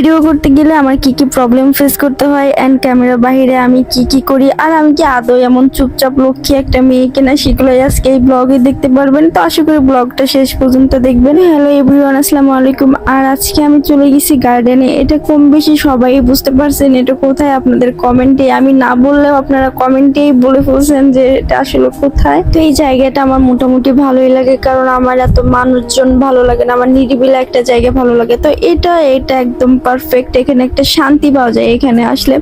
Video করতে গেলে আমার কি কি প্রবলেম ফেস করতে হয় অ্যান্ড ক্যামেরা বাইরে আমি কি কি করি? আর আমি কি আদৌ এমন চুপচাপ লক্ষ্মী একটা মেয়ে কিনা সেগুলোই আজকে এই ব্লগে দেখতে পারবেন। তো আশা করি ব্লগটা শেষ পর্যন্ত দেখবেন। হ্যালো এভরিওয়ান আসসালামু আলাইকুম। আর আজকে আমি চলে গেছি গার্ডেনে এটা কম বেশি সবাই বুঝতে পারছেন এটা কোথায় আপনাদের কমেন্টে আমি না বললেও আপনারা কমেন্টেই বলে ফেলছেন যে এটা আসলে কোথায়। তো এই জায়গাটা আমার মোটামুটি ভালোই লাগে কারণ আমার এত মানুষজন ভালো লাগে না। আমার নিরিবিলা একটা জায়গা ভালো লাগে। তো এটা এটা একদম পারফেক্ট এখানে একটা শান্তি পাওয়া যায় এখানে আসলে।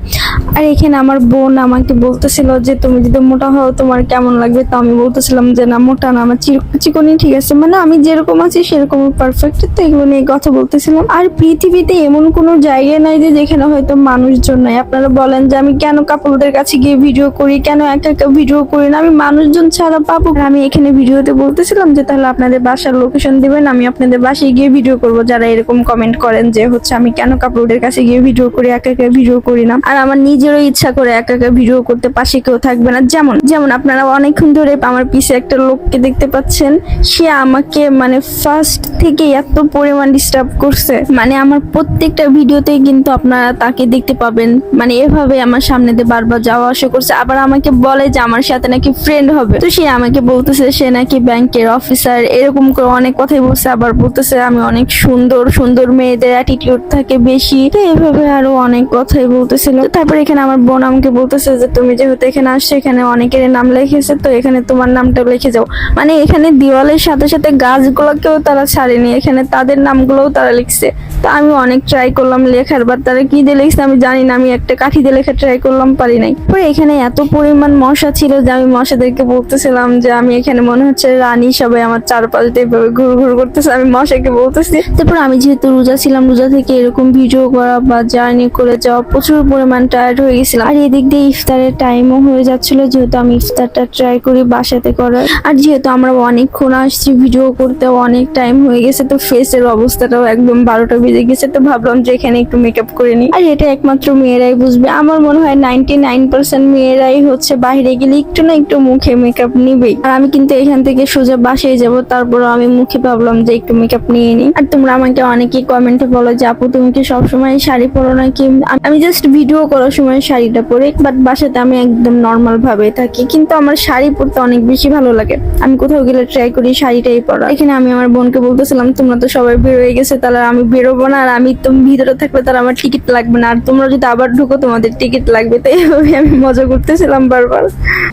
আর এখানে আমার বোন আমাকে বলতেছিল যে, তুমি যদি মোটা হও, তোমার কেমন লাগবে? তো আমি বলতেছিলাম যে, না, মোটা না, আমার চিকনই ঠিক আছে। মানে আমি যেরকম আছি সেরকম পারফেক্ট তো এগুলো নিয়ে কথা বলতেছিলাম। আর পৃথিবীতে এমন কোনো জায়গা নাই যে, যেখানে হয়তো মানুষজন নাই। আপনারা বলেন যে, আমি কেন কাপড়দের কাছে গিয়ে ভিডিও করি? কেন একা একা ভিডিও করি না? আমি মানুষজন ছাড়া পাবো? আমি এখানে ভিডিওতে বলতেছিলাম যে, তাহলে আপনাদের বাসার লোকেশন দিবেন, আমি আপনাদের বাসায় গিয়ে ভিডিও করব। যারা এরকম কমেন্ট করেন যে, হচ্ছে আমি কেন কাপড়দের কাছে গিয়ে ভিডিও করি, একা একা ভিডিও করি না। আর আমার নিজেরও ইচ্ছা করে একা একা ভিডিও করতে পাশে কেউ থাকবে না। যেমন যেমন আপনারা অনেকক্ষণ ধরে আমার পিছে একটা লোককে দেখতে পাচ্ছেন। সে আমাকে মানে ফার্স্ট থেকে এত পরিমাণ ডিস্টার্ব করছে। মানে আমার প্রত্যেকটা ভিডিওতেই কিন্তু আপনারা তাকে দেখতে পাবেন। মানে এভাবে আমার সামনে দিয়ে বারবার যাওয়া আসা করছে। আবার আমাকে বলে যে আমার সাথে নাকি ফ্রেন্ড হবে। তো সে আমাকে বলতেছে সে নাকি ব্যাংকের অফিসার এরকম করে অনেক কথাই বলছে। আবার বলতেছে আমি অনেক সুন্দর সুন্দর মেয়েদের অ্যাটিটিউড থাকে। বেশি, তো এভাবে আরও অনেক কথাই বলতেছিল। তারপর এখানে আমার বোন আমাকে বলতেছে যে, তুমি যেহেতু এখানে আসছো, এখানে অনেকের নাম লিখেছে, তো এখানে তোমার নামটা লিখে যাও। মানে এখানে দেওয়ালের সাথে সাথে গাছগুলোকেও তারা ছাড়েনি, এখানে তাদের নামগুলোও তারা লিখছে। তো আমি অনেক ট্রাই করলাম লেখার বা তারা কি দিয়ে লিখছে আমি জানি না, আমি একটা কাঠি দিয়ে লেখা ট্রাই করলাম, পারি নাই। পরে এখানে এত পরিমাণ মশা ছিল যে, আমি মশাদেরকে বলতেছিলাম যে, আমি এখানে মনে হচ্ছে রানী সবাই আমার চারপাশ দিয়ে ঘুর ঘুর করতেছে। আমি মশাকে বলতেছি। তারপর আমি যেহেতু রোজা ছিলাম, রোজা থেকে এরকম ভিডিও করা বা জার্নি করে যাওয়া প্রচুর পরিমাণ টায়ার্ড হয়ে গেছিলাম। আর এদিক দিয়ে ইফতারের টাইমও হয়ে যাচ্ছিল, যেহেতু আমি ইফতারটা ট্রাই করি বাসাতে করার। আর যেহেতু আমরা অনেকক্ষণ আসছি ভিডিও করতেও অনেক টাইম হয়ে গেছে, তো ফেসের অবস্থাটাও একদম বারোটা বেজে গেছে, তো ভাবলাম যে এখানে একটু মেকআপ করে নিই। আর এটা একমাত্র মেয়েরাই বুঝবে। আমার মনে হয় নাইনটি নাইন পার্সেন্ট মেয়েরাই হচ্ছে বাইরে গেলে একটু না একটু মুখে মেকআপ নিবেই। আর আমি কিন্তু এখান থেকে সোজা বাসায় যাব তারপর আমি মুখে ভাবলাম যে একটু মেকআপ নিয়ে নিই। আর তোমরা আমাকে অনেকেই কমেন্টে বলো যে, আপু, তুমি কি সবসময় শাড়ি পরো নাকি? আমি জাস্ট ভিডিও করার সময় শাড়িটা পরে বাট বাসাতে আমি একদম নর্মাল ভাবে থাকি। কিন্তু আমার শাড়ি পরতে অনেক বেশি ভালো লাগে। আমি কোথাও গেলে ট্রাই করি শাড়িটাই পরা। এখানে আমি আমার বোনকে বলতেছিলাম, তোমরা তো সবাই বের হয়ে গেছে, তাহলে আমি বেরোবো না, আর আমি তুমি ভিতরে থাকলে তার আমার টিকিট লাগবে না। আর তোমরা যদি আবার ঢুকো, তোমাদের টিকিট লাগবে। তো এইভাবে আমি মজা করতেছিলাম বারবার।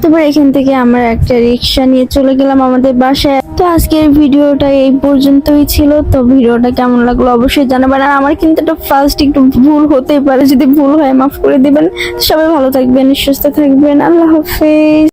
তারপর এখান থেকে আমরা একটা রিক্সা নিয়ে চলে গেলাম আমাদের বাসায়। তো আজকের ভিডিওটা এই পর্যন্তই ছিল। তো ভিডিওটা কেমন লাগল অবশ্যই জানাবেন। আর আমার কিন্তু ফার্স্ট একটু ভুল হতেই পারে, যদি ভুল হয় মাফ করে দেবেন। সবাই ভালো থাকবেন, সুস্থ থাকবেন, আল্লাহ হাফেজ।